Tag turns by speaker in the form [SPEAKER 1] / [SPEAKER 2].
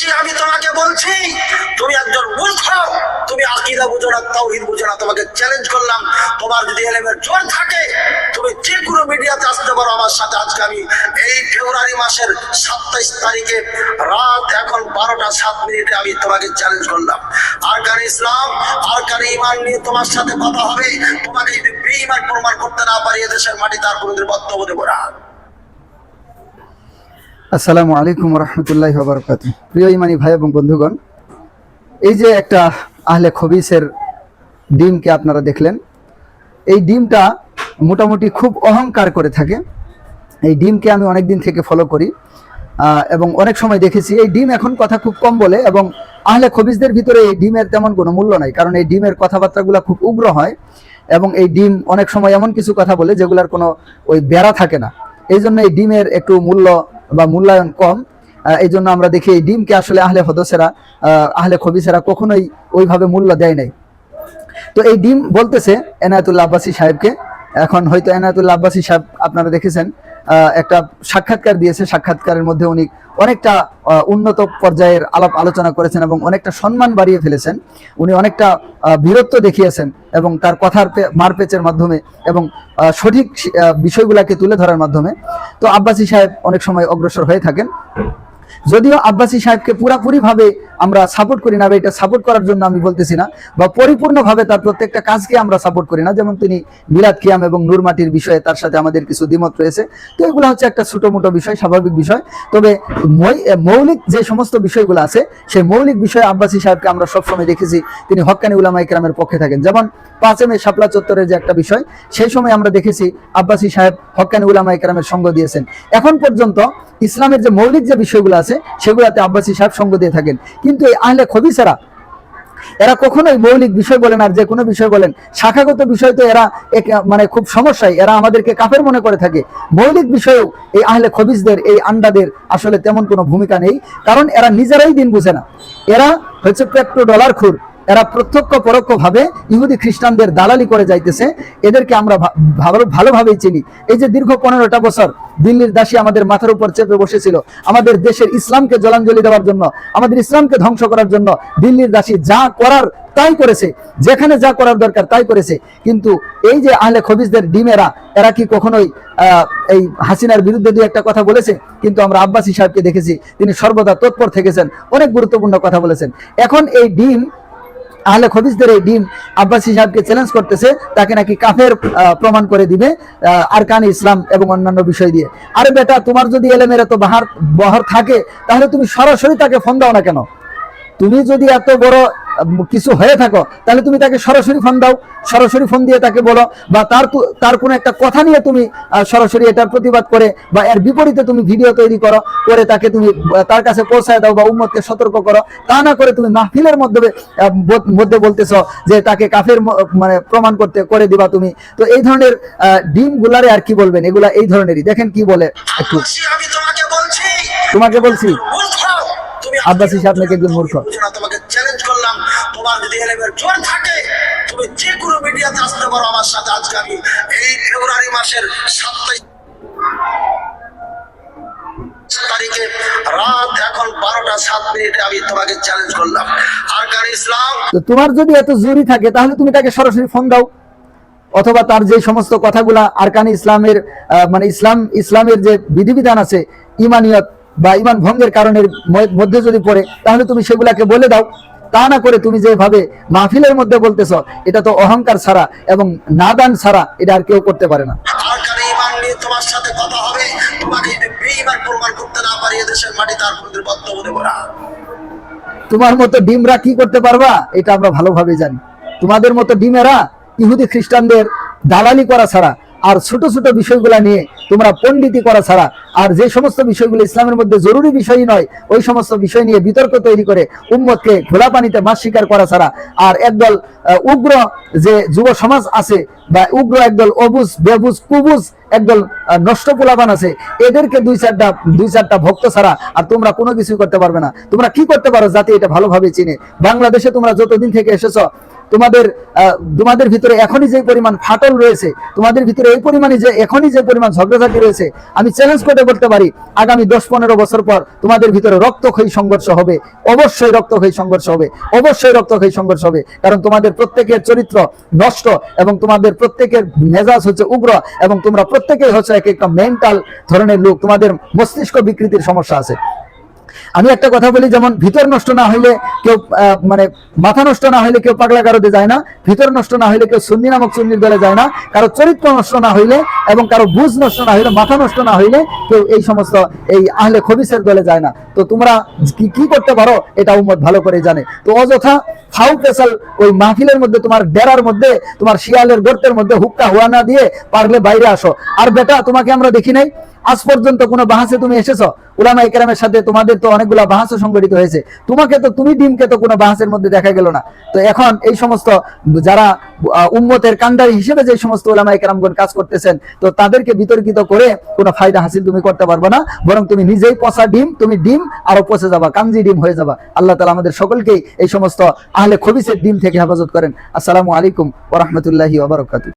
[SPEAKER 1] আব্বাসী আমি তোমাকে বলছি, তুমি একজন মূর্খ। তুমি আকিদা বুঝো না, তাওহিদ বুঝো না, তোমাকে চ্যালেঞ্জ করলাম। তোমার যদি এলেমের জোর থাকে, তুমি যে কোনো মিডিয়াতে আসতে পারো আমার সাথে। আজকে আমি এই ফেব্রুয়ারি মাসের সাতাইশ তারিখে রাত এখন বারোটা সাত মিনিটে আমি তোমাকে চ্যালেঞ্জ করলাম। আর কার ইসলাম আর কার ইমান নিয়ে তোমার সাথে কথা হবে। তোমাকে যদি বেঈমান প্রমাণ করতে না পারি, এদেশের মাটি তার কোনোদিন বক্তব্য দেবো না।
[SPEAKER 2] আসসালামু আলাইকুম রহমতুল্লাহ বরকাত প্রিয় ইমানি ভাই এবং বন্ধুগণ, এই যে একটা আহলে খবিসের ডিমকে আপনারা দেখলেন, এই ডিমটা মোটামুটি খুব অহংকার করে থাকে। এই ডিমকে আমি অনেক দিন থেকে ফলো করি এবং অনেক সময় দেখেছি, এই ডিম এখন কথা খুব কম বলে এবং আহলে খবিসদের ভিতরে এই ডিমের তেমন কোনো মূল্য নাই, কারণ এই ডিমের কথাবার্তাগুলো খুব উগ্র হয় এবং এই ডিম অনেক সময় এমন কিছু কথা বলে যেগুলোর কোনো ওই বেড়া থাকে না। এই জন্য এই ডিমের একটু মূল্য বা মূল্যায়ন কম এই জন্য আমরা দেখি এই ডিমকে আসলে আহলে হদসেরা আহ, আহলে খবিসেরা কখনোই ওইভাবে মূল্য দেয় নাই। তো এই ডিম বলতেছে এনায়তুল্লা আব্বাসী সাহেবকে এখন হয়তো এনায়তুল্লা আব্বাসী সাহেব আপনারা দেখেছেন একটা সাক্ষাৎকার দিয়েছে। সাক্ষাৎকারের মধ্যে উনি অনেকটা উন্নত পর্যায়ের আলাপ আলোচনা করেছেন এবং অনেকটা সম্মান বাড়িয়ে ফেলেছেন। উনি অনেকটা বীরত্ব দেখিয়েছেন এবং তার কথার মারপেচের মাধ্যমে এবং সঠিক বিষয়গুলোকে তুলে ধরার মাধ্যমে। তো আব্বাসী সাহেব অনেক সময় অগ্রসর হয়ে থাকেন। যদিও আব্বাসী সাহেবকে পুরাপুরি ভাবে আমরা সাপোর্ট করি না এটা সাপোর্ট করার জন্য আমি বলতেছি না, বা পরিপূর্ণভাবে তার প্রত্যেকটা কাজকে আমরা সাপোর্ট করি না। যেমন তিনি মিলাদ কিয়াম এবং নুরমাটির বিষয়ে তার সাথে আমাদের কিছু দ্বিমত রয়েছে। তো এগুলো হচ্ছে একটা ছোট মোটো বিষয়, স্বাভাবিক বিষয়। তবে মৌলিক যে সমস্ত বিষয়গুলো আছে, সেই মৌলিক বিষয়ে আব্বাসী সাহেবকে আমরা সবসময় দেখেছি, তিনি হক্কানি উলামা ইকরামের পক্ষে থাকেন। যেমন পাঁচে মে শাপলা চত্বরের যে একটা বিষয়, সেই সময় আমরা দেখেছি আব্বাসী সাহেব হক্কানি উলামা ইকরামের সঙ্গ দিয়েছেন। এখন পর্যন্ত ইসলামের যে মৌলিক যে বিষয়গুলো আছে, সেগুলোতে আব্বাসী সাহেব সঙ্গ দিয়ে থাকেন। কিন্তু এই আহলে খবিসেরা এরা কখনোই মৌলিক বিষয় বলেন আর যে কোনো বিষয় বলেন, শাখাগত বিষয় তো এরা এক- মানে খুব সমস্যায়, এরা আমাদেরকে কাফের মনে করে থাকে। মৌলিক বিষয়েও এই আহলে খবিজদের এই আন্ডাদের আসলে তেমন কোনো ভূমিকা নেই, কারণ এরা নিজেরাই দিন বুঝে না। এরা হচ্ছে পেট্রো ডলার খুর। এরা প্রত্যক্ষ পরোক্ষ ভাবে ইহুদি খ্রিস্টানদের দালালি করে যাইতেছে। এদেরকে আমরা ভালো ভালোভাবেই চিনি। এই যে দীর্ঘ পনেরোটা বছর দিল্লির দাসী আমাদের মাথার উপর চেপে বসেছিল, আমাদের দেশের ইসলামকে জলাঞ্জলি দেওয়ার জন্য, আমাদের ইসলামকে ধ্বংস করার জন্য দিল্লির দাসী যা করার তাই করেছে, যেখানে যা করার দরকার তাই করেছে। কিন্তু এই যে আহলে খবিসদের ডিমেরা, এরা কি কখনোই এই হাসিনার বিরুদ্ধে দু একটা কথা বলেছে? কিন্তু আমরা আব্বাসী সাহেবকে দেখেছি, তিনি সর্বদা তৎপর থেকেছেন, অনেক গুরুত্বপূর্ণ কথা বলেছেন। এখন এই ডিম আহলে খবিজদের এই ডিম আব্বাসী সাহেবকে চ্যালেঞ্জ করতেছে, তাকে নাকি কাফের প্রমাণ করে দিবে আর কান ইসলাম এবং অন্যান্য বিষয় দিয়ে। আরে বেটা, তোমার যদি এলেমের এত বাহার, বহর থাকে, তাহলে তুমি সরাসরি তাকে ফোন দাও না কেন? তুমি যদি এত বড় কিছু হয়ে থাকো তাহলে তুমি তাকে সরাসরি ফোন দাও সরাসরি ফোন দিয়ে তাকে বলো বা তার তার কোনো একটা কথা নিয়ে তুমি সরাসরি এটার প্রতিবাদ করে বা এর বিপরীতে তুমি ভিডিও তৈরি করো করে তাকে তুমি তার কাছে পৌঁছায় দাও বা উম্মতকে সতর্ক করো তা না করে তুমি মাহফিলের মধ্যে মধ্যে বলতেছো যে তাকে কাফের মানে প্রমাণ করতে করে দিবা তুমি। তো এই ধরনের ডিম গুলারে আর কি বলবেন? এগুলা এই ধরনেরই। দেখেন কি বলে একটু।
[SPEAKER 1] তোমাকে বলছি।
[SPEAKER 2] আব্বাসী সাহেব নাকি একজন মূর্খ?
[SPEAKER 1] তোমার যদি এলেমের জোর থাকে, তুমি যে কোনো মিডিয়াতে আসতে পারো আমার সাথে আজকে আমি। এই ফেব্রুয়ারি মাসের তারিখে রাত এখন বারোটা সাত মিনিটে আমি তোমাকে চ্যালেঞ্জ করলাম। আর ইসলাম।
[SPEAKER 2] তোমার যদি এত জরুরি থাকে, তাহলে তুমি তাকে সরাসরি ফোন দাও। অথবা তার যে সমস্ত কথাগুলা আরকানি ইসলামের মানে ইসলাম, ইসলামের যে বিধিবিধান আছে, ইমানিয়ত বা ইমান ভঙ্গের কারণের মধ্যে যদি পড়ে, তাহলে তুমি সেগুলাকে বলে দাও। তা না করে তুমি যেভাবে মাহফিলের মধ্যে বলতেছ এটা তো অহংকার ছাড়া এবং নাদান ছাড়া এটা আর কেউ করতে পারে না।
[SPEAKER 1] আর কার ইমান নিয়ে তোমার সাথে কথা হবে তোমাকে বেঈমান প্রমাণ করতে না পারি এদেশের মাটি তার কোনোদিন বক্তব্য দেবো না।
[SPEAKER 2] তোমার মতো ডিমরা কি করতে পারবা এটা আমরা ভালোভাবে জানি। তোমাদের মতো ডিমেরা ইহুদি খ্রিস্টানদের দালালি করা ছাড়া আর ছোট ছোট বিষয়গুলা নিয়ে তোমরা পণ্ডিতি করা ছাড়া আর যে সমস্ত বিষয়গুলো ইসলামের মধ্যে জরুরি বিষয় নয়, ওই সমস্ত বিষয় নিয়ে বিতর্ক তৈরি করে উম্মতকে খোলা পানিতে মাছ শিকার করা ছাড়া আর একদল উগ্র যে যুব সমাজ আছে বা উগ্র একদল অবুজ, বেবুজ, কুবুজ একদল নষ্ট পোলাপান আছে, এদেরকে দুই চারটা দুই চারটা ভক্ত ছাড়া আর তোমরা কোনো কিছু করতে পারবে না। তোমরা কি করতে পারো যাতে এটা ভালোভাবে চিনে? বাংলাদেশে তোমরা যতদিন থেকে এসেছ তোমাদের তোমাদের ভিতরে এখনই যে পরিমাণ ফাটল রয়েছে, তোমাদের ভিতরে এই পরিমাণে যে, এখনই যে পরিমাণ ঝগড়াঝাটি রয়েছে, আমি চ্যালেঞ্জ করে বলতে পারি, আগামী দশ পনেরো বছর পর তোমাদের ভিতরে রক্তক্ষয়ী সংঘর্ষ হবে, অবশ্যই রক্তক্ষয়ী সংঘর্ষ হবে, অবশ্যই রক্তক্ষয়ী সংঘর্ষ হবে, কারণ তোমাদের প্রত্যেকের চরিত্র নষ্ট এবং তোমাদের প্রত্যেকের মেজাজ হচ্ছে উগ্র এবং তোমরা প্রত্যেকেই হচ্ছে এক একটা মেন্টাল ধরনের লোক, তোমাদের মস্তিষ্ক বিকৃতির সমস্যা আছে। আমি একটা কথা বলি, যেমন ভিতর নষ্ট না হইলে কেউ মানে মাথা নষ্ট না হইলে কেউ পাগলা গারদে যায় না, ভিতর নষ্ট না হইলে কেউ সুন্নি নামক সুন্নির দলে যায় না, কারও চরিত্র নষ্ট না হইলে এবং কারও বুঝ নষ্ট না হইলে, মাথা নষ্ট না হইলে কেউ এই সমস্ত এই আহলে খবিসের দলে যায় না। তো তোমরা কি কি করতে পারো, এটা উম্মত ভালো করে জানে। তো অযথা ফাউ পেশাল ওই মাহফিলের মধ্যে, তোমার ডেরার মধ্যে, তোমার শিয়ালের গর্তের মধ্যে হুক্কা হুয়া না দিয়ে পারলে বাইরে আসো। আর বেটা, তোমাকে আমরা দেখি নাই? আজ পর্যন্ত কোনো বাহাসে তুমি এসেছ? উলামা ইকরামের সাথে তোমাদের তো অনেকগুলা বাহাসও সংগঠিত হয়েছে। তোমাকে তো, তুমি ডিমকে তো কোনো বাহাসের মধ্যে দেখা গেল না। তো এখন এই সমস্ত যারা উম্মতের কান্ডারি হিসেবে যে সমস্ত উলামা ইকরামগণ কাজ করতেছেন, তো তাদেরকে বিতর্কিত করে কোনো ফায়দা হাসিল তুমি করতে পারবে না, বরং তুমি নিজেই পচা ডিম, তুমি ডিম আরও পচে যাবা, কাঞ্জি ডিম হয়ে যাবা। আল্লাহ তালা আমাদের সকলকেই এই সমস্ত আহলে খবিসের ডিম থেকে হেফাজত করেন। আসসালামু আলাইকুম ওরহমতুল্লাহি ওবরাকাতু